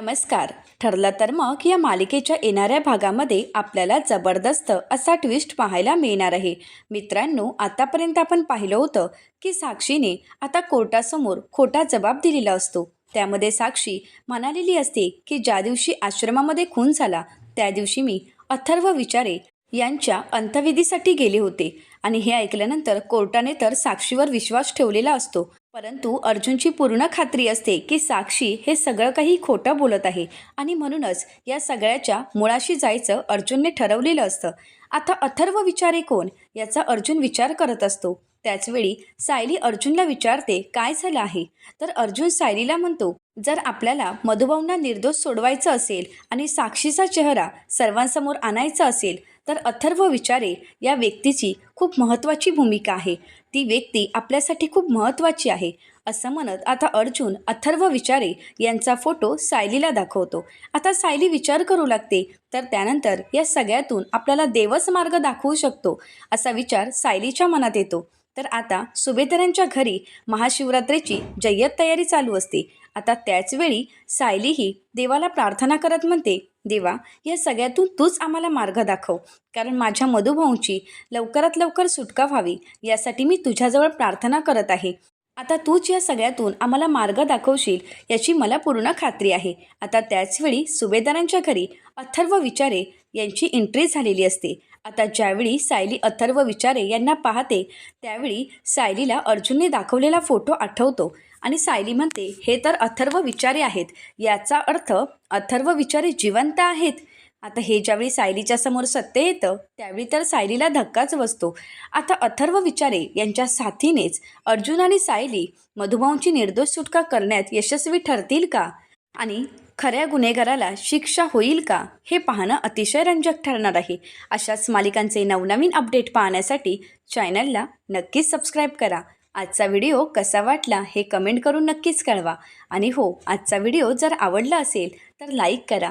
नमस्कार. ठरलं तर मग या मालिकेच्या येणाऱ्या भागामध्ये आपल्याला जबरदस्त असा ट्विस्ट पाहायला मिळणार आहे. मित्रांनो आतापर्यंत आपण पाहिलं होतं की साक्षीने आता कोर्टासमोर खोटा जबाब दिलेला असतो. त्यामध्ये साक्षी म्हणालेली असते की ज्या दिवशी आश्रमामध्ये खून झाला त्या दिवशी मी अथर्व विचारे यांच्या अंत्यविधीसाठी गेले होते. आणि हे ऐकल्यानंतर कोर्टाने तर साक्षीवर विश्वास ठेवलेला असतो. परंतु अर्जुनची पूर्ण खात्री असते की साक्षी हे सगळं काही खोटं बोलत आहे. आणि म्हणूनच या सगळ्याच्या मुळाशी जायचं अर्जुनने ठरवलेलं असतं. आता अथर्व विचारे कोण? याचा अर्जुन विचार करत असतो. त्याचवेळी सायली अर्जुनला विचारते काय झालं आहे? तर अर्जुन सायलीला म्हणतो जर आपल्याला मधुभाऊंना निर्दोष सोडवायचं असेल आणि साक्षीचा चेहरा सर्वांसमोर आणायचा असेल तर अथर्व विचारे या व्यक्तीची खूप महत्त्वाची भूमिका आहे. ती व्यक्ती आपल्यासाठी खूप महत्त्वाची आहे असं म्हणत आता अर्जुन अथर्व विचारे यांचा फोटो सायलीला दाखवतो. आता सायली विचार करू लागते तर त्यानंतर या सगळ्यातून आपल्याला देवच मार्ग दाखवू शकतो असा विचार सायलीच्या मनात येतो. तर आता सुभेदारांच्या घरी महाशिवरात्रीची जय्यत तयारी चालू असते. आता त्याचवेळी सायलीही देवाला प्रार्थना करत म्हणते देवा या सगळ्यातून तूच आम्हाला मार्ग दाखव कारण माझ्या मधुभाऊंची लवकरात लवकर सुटका व्हावी यासाठी मी तुझ्याजवळ प्रार्थना करत आहे. आता तूच या सगळ्यातून आम्हाला मार्ग दाखवशील याची मला पूर्ण खात्री आहे. आता त्याचवेळी सुभेदारांच्या घरी अथर्व विचारे यांची एंट्री झालेली असते. आता ज्यावेळी सायली अथर्व विचारे यांना पाहते त्यावेळी सायलीला अर्जुनने दाखवलेला फोटो आठवतो आणि सायली म्हणते हे तर अथर्व विचारे आहेत. याचा अर्थ अथर्व विचारे जिवंत आहेत. आता हे ज्यावेळी सायलीच्या समोर सत्य येतं त्यावेळी तर सायलीला धक्काच बसतो. आता अथर्व विचारे यांच्या साथीनेच अर्जुन आणि सायली मधुभाऊंची निर्दोष सुटका करण्यात यशस्वी ठरतील का? आणि खऱ्या गुन्हेगाराला शिक्षा होईल का? हे पाहणं अतिशय रंजक ठरणार आहे. अशाच मालिकांचे नवनवीन अपडेट पाहण्यासाठी चॅनलला नक्कीच सबस्क्राईब करा. आजचा व्हिडिओ कसा वाटला हे कमेंट करून नक्कीच कळवा. आणि हो आजचा व्हिडिओ जर आवडला असेल तर लाईक करा.